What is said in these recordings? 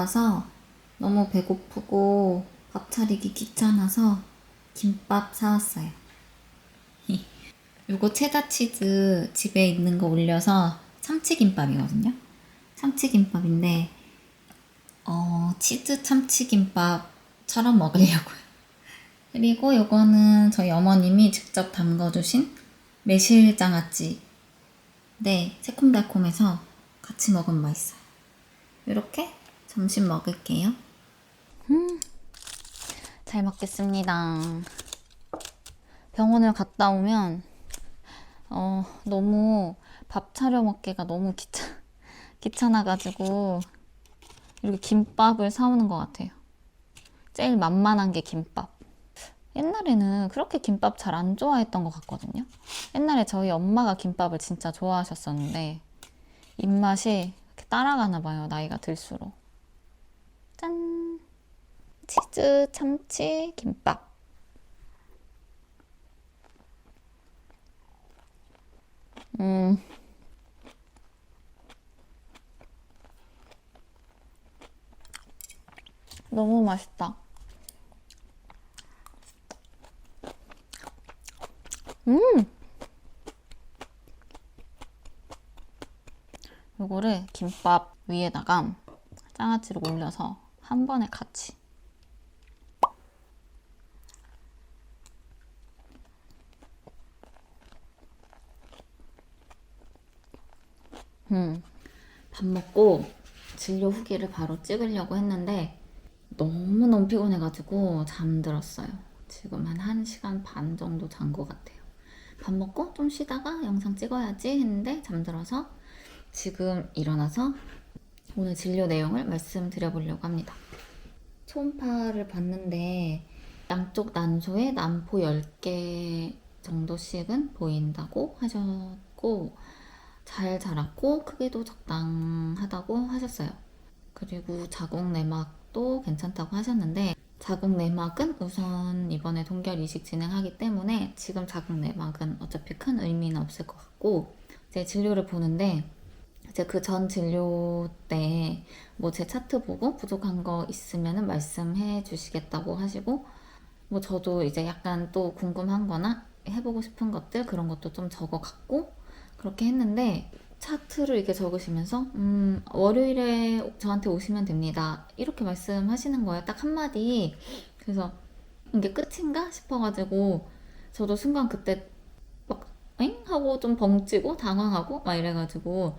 와서 너무 배고프고 밥 차리기 귀찮아서 김밥 사왔어요. 요거 체다 치즈 집에 있는 거 올려서 참치김밥이거든요. 참치김밥인데 어, 치즈 참치김밥처럼 먹으려고요. 그리고 요거는 저희 어머님이 직접 담궈주신 매실장아찌. 네, 새콤달콤해서 같이 먹으면 맛있어요. 이렇게 점심 먹을게요. 음, 잘 먹겠습니다. 병원을 갔다 오면 어, 너무 밥 차려 먹기가 너무 귀찮, 귀찮아가지고 이렇게 김밥을 사오는 것 같아요. 제일 만만한 게 김밥. 옛날에는 그렇게 김밥 잘 안 좋아했던 것 같거든요. 옛날에 저희 엄마가 김밥을 진짜 좋아하셨었는데 입맛이 따라가나 봐요. 나이가 들수록. 짠! 치즈 참치 김밥. 음. 너무 맛있다. 음! 요거를 김밥 위에다가 장아찌를 올려서 한 번에 같이. 음. 밥 먹고 진료 후기를 바로 찍으려고 했는데 너무너무 피곤해가지고 잠들었어요. 지금 한 1시간 반 정도 잔 것 같아요. 밥 먹고 좀 쉬다가 영상 찍어야지 했는데 잠들어서 지금 일어나서 오늘 진료 내용을 말씀드려보려고 합니다. 초음파를 봤는데 양쪽 난소에 난포 10개 정도씩은 보인다고 하셨고 잘 자랐고 크기도 적당하다고 하셨어요. 그리고 자궁 내막도 괜찮다고 하셨는데 자궁 내막은 우선 이번에 동결 이식 진행하기 때문에 지금 자궁 내막은 어차피 큰 의미는 없을 것 같고 이제 진료를 보는데 이제 그 전 진료 때 뭐 제 차트 보고 부족한 거 있으면은 말씀해 주시겠다고 하시고 뭐 저도 이제 약간 또 궁금한 거나 해보고 싶은 것들 그런 것도 좀 적어 갖고 그렇게 했는데 차트를 이렇게 적으시면서 음, 월요일에 저한테 오시면 됩니다. 이렇게 말씀하시는 거예요. 딱 한마디. 그래서 이게 끝인가 싶어가지고 저도 순간 그때 막 엥? 하고 좀 벙찌고 당황하고 막 이래가지고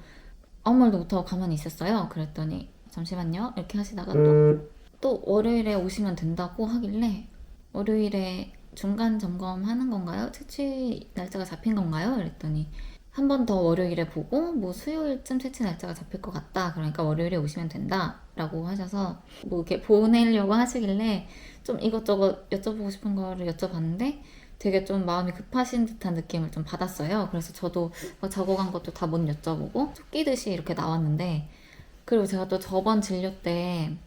아무 말도 못하고 가만히 있었어요. 그랬더니 잠시만요. 이렇게 하시다가 또, 또 월요일에 오시면 된다고 하길래 월요일에 중간 점검하는 건가요? 채취 날짜가 잡힌 건가요? 그랬더니 한 번 더 월요일에 보고 뭐 수요일쯤 채취 날짜가 잡힐 것 같다. 그러니까 월요일에 오시면 된다라고 하셔서 뭐 이렇게 보내려고 하시길래 좀 이것저것 여쭤보고 싶은 거를 여쭤봤는데 되게 좀 마음이 급하신 듯한 느낌을 좀 받았어요. 그래서 저도 막 적어간 것도 다 못 여쭤보고 쫓기듯이 이렇게 나왔는데 그리고 제가 또 저번 진료 때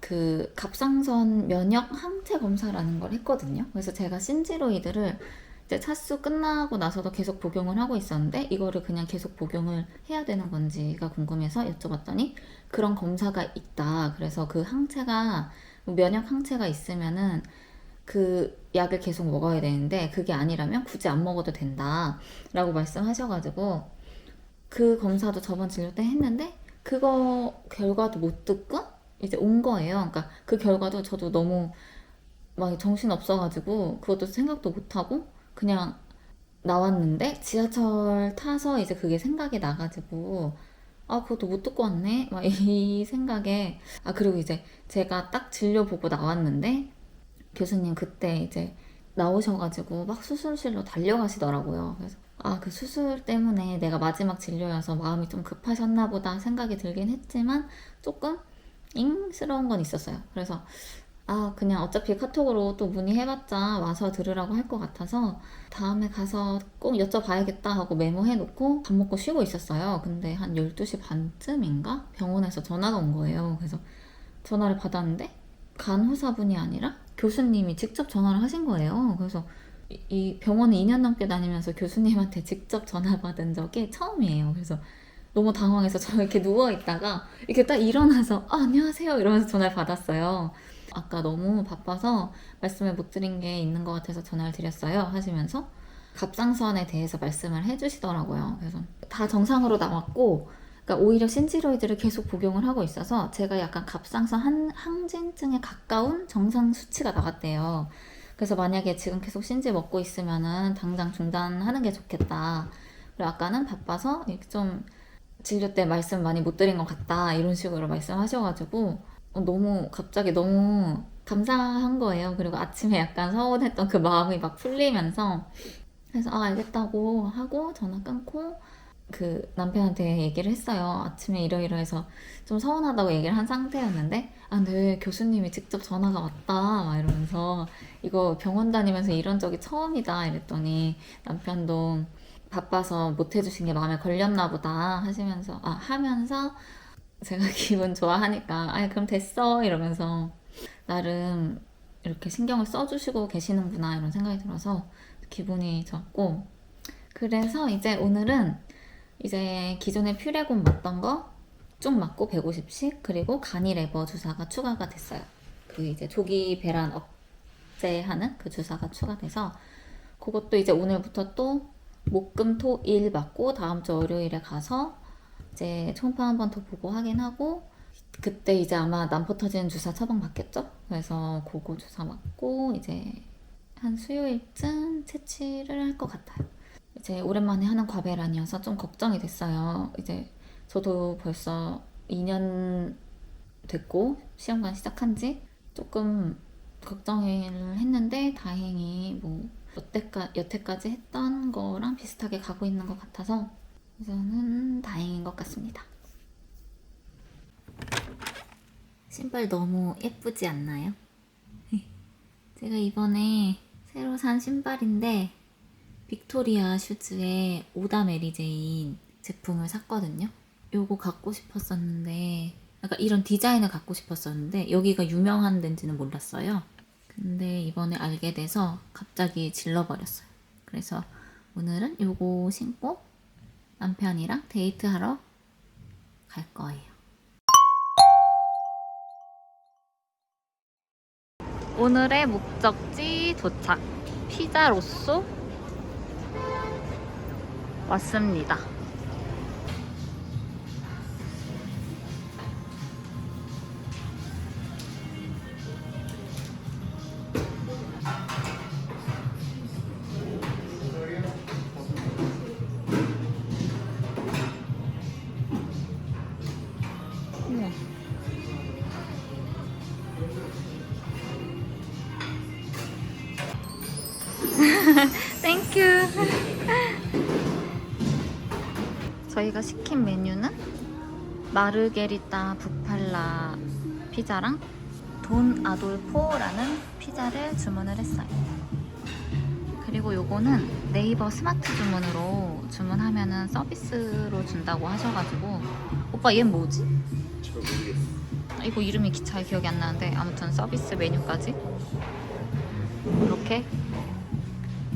그 갑상선 면역 항체 검사라는 걸 했거든요. 그래서 제가 신지로이드를 이제 차수 끝나고 나서도 계속 복용을 하고 있었는데 이거를 그냥 계속 복용을 해야 되는 건지가 궁금해서 여쭤봤더니 그런 검사가 있다. 그래서 그 항체가 면역 항체가 있으면은 그 약을 계속 먹어야 되는데 그게 아니라면 굳이 안 먹어도 된다라고 말씀하셔가지고 그 검사도 저번 진료 때 했는데 그거 결과도 못 듣고 이제 온 거예요. 그러니까 그 결과도 저도 너무 막 정신 없어가지고 그것도 생각도 못 하고 그냥 나왔는데 지하철 타서 이제 그게 생각이 나가지고 아 그것도 못 듣고 왔네 막 이 생각에 아 그리고 이제 제가 딱 진료 보고 나왔는데 교수님 그때 이제 나오셔가지고 막 수술실로 달려가시더라고요. 그래서 아 그 수술 때문에 내가 마지막 진료여서 마음이 좀 급하셨나 보다 생각이 들긴 했지만 조금 잉스러운 건 있었어요. 그래서 아 그냥 어차피 카톡으로 또 문의해봤자 와서 들으라고 할 것 같아서 다음에 가서 꼭 여쭤봐야겠다 하고 메모해 놓고 밥 먹고 쉬고 있었어요. 근데 한 12시 반쯤인가 병원에서 전화가 온 거예요. 그래서 전화를 받았는데 간호사분이 아니라 교수님이 직접 전화를 하신 거예요. 그래서 이- 이 병원에 2년 넘게 다니면서 교수님한테 직접 전화 받은 적이 처음이에요. 그래서 너무 당황해서 저 이렇게 누워 있다가 이렇게 딱 일어나서 아, 안녕하세요 이러면서 전화를 받았어요. 아까 너무 바빠서 말씀을 못 드린 게 있는 것 같아서 전화를 드렸어요 하시면서 갑상선에 대해서 말씀을 해주시더라고요. 그래서 다 정상으로 나왔고 그러니까 오히려 신지로이드를 계속 복용을 하고 있어서 제가 약간 갑상선 한, 항진증에 가까운 정상 수치가 나왔대요. 그래서 만약에 지금 계속 신지 먹고 있으면은 당장 중단하는 게 좋겠다. 그리고 아까는 바빠서 좀 진료 때 말씀 많이 못 드린 것 같다. 이런 식으로 말씀하셔가지고 어, 너무 갑자기 너무 감사한 거예요. 그리고 아침에 약간 서운했던 그 마음이 막 풀리면서 그래서 아 알겠다고 하고 전화 끊고 그 남편한테 얘기를 했어요. 아침에 이러이러해서 좀 서운하다고 얘기를 한 상태였는데 아 근데 교수님이 직접 전화가 왔다 막 이러면서 이거 병원 다니면서 이런 적이 처음이다 이랬더니 남편도 바빠서 못 해주신 게 마음에 걸렸나 보다 하시면서 아 하면서 제가 기분 좋아하니까 아 그럼 됐어 이러면서 나름 이렇게 신경을 써주시고 계시는구나 이런 생각이 들어서 기분이 좋았고 그래서 이제 오늘은 이제 기존에 퓨레곤 맞던 거 쭉 맞고 150씩 그리고 간이 레버 주사가 추가가 됐어요. 그 이제 조기 배란 억제하는 그 주사가 추가돼서 그것도 이제 오늘부터 또 목금토 일 맞고 다음 주 월요일에 가서 이제 총파 한 번 더 보고 확인하고 그때 이제 아마 난포 터지는 주사 처방 받겠죠? 그래서 그거 주사 맞고 이제 한 수요일쯤 채취를 할 것 같아요. 이제 오랜만에 하는 과배란이어서 좀 걱정이 됐어요. 이제 저도 벌써 2년 됐고 시험관 시작한 지 조금 걱정을 했는데 다행히 뭐 여태까, 여태까지 했던 거랑 비슷하게 가고 있는 것 같아서 우선은 다행인 것 같습니다. 신발 너무 예쁘지 않나요? 제가 이번에 새로 산 신발인데 빅토리아 슈즈의 오다 메리제인 제품을 샀거든요. 요거 갖고 싶었었는데 약간 이런 디자인을 갖고 싶었었는데 여기가 유명한 데인지는 몰랐어요. 근데 이번에 알게 돼서 갑자기 질러버렸어요. 그래서 오늘은 요거 신고 남편이랑 데이트하러 갈 거예요. 오늘의 목적지 도착. 피자 로쏘 왔습니다. 저희가 시킨 메뉴는 마르게리타 부팔라 피자랑 돈 아돌포라는 피자를 주문을 했어요. 그리고 요거는 네이버 스마트 주문으로 주문하면은 서비스로 준다고 하셔가지고 오빠 얘는 뭐지? 잘 모르겠어. 이거 이름이 기- 잘 기억이 안 나는데 아무튼 서비스 메뉴까지 이렇게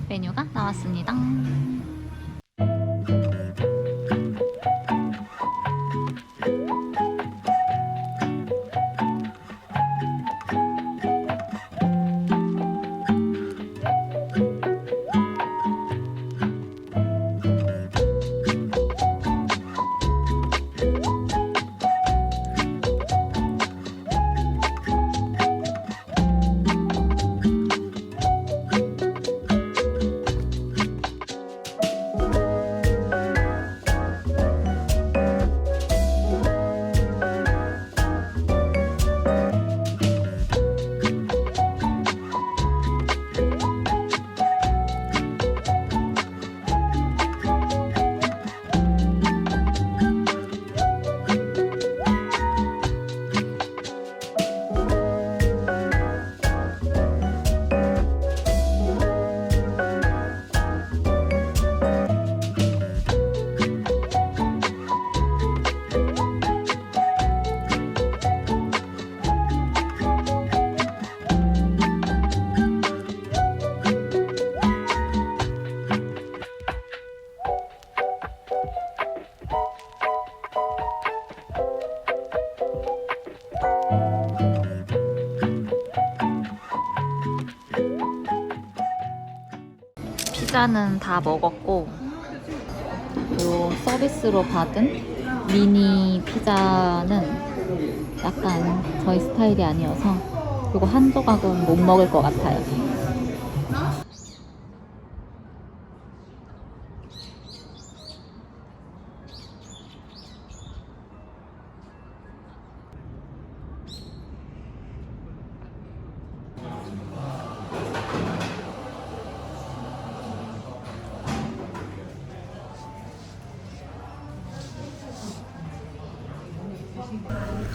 메뉴가 나왔습니다. 피자는 다 먹었고 요 서비스로 받은 미니 피자는 약간 저희 스타일이 아니어서 이거 한 조각은 못 먹을 것 같아요.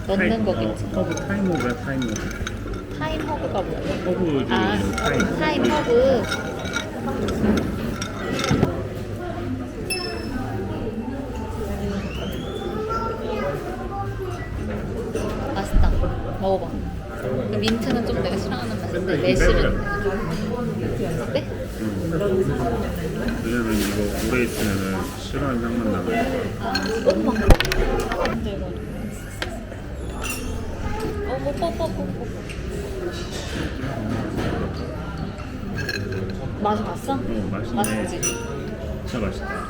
넣는 거겠지. 허브 타임 허브야 타임 허브 타임 허브가 뭐야? 허브 아, 타임 타임 허브. 맛있다. 먹어봐. 그 민트는 좀 내가 싫어하는 맛인데 매실은 어때? 왜냐면 이거 오래 있으면 싫어하는 향만 나면 아, 너무 막 들고. 어, 뭐, 뽀, 뽀, 뽀, 뽀. 맛이 봤어? 어 맛있네 맛있지? 진짜 맛있다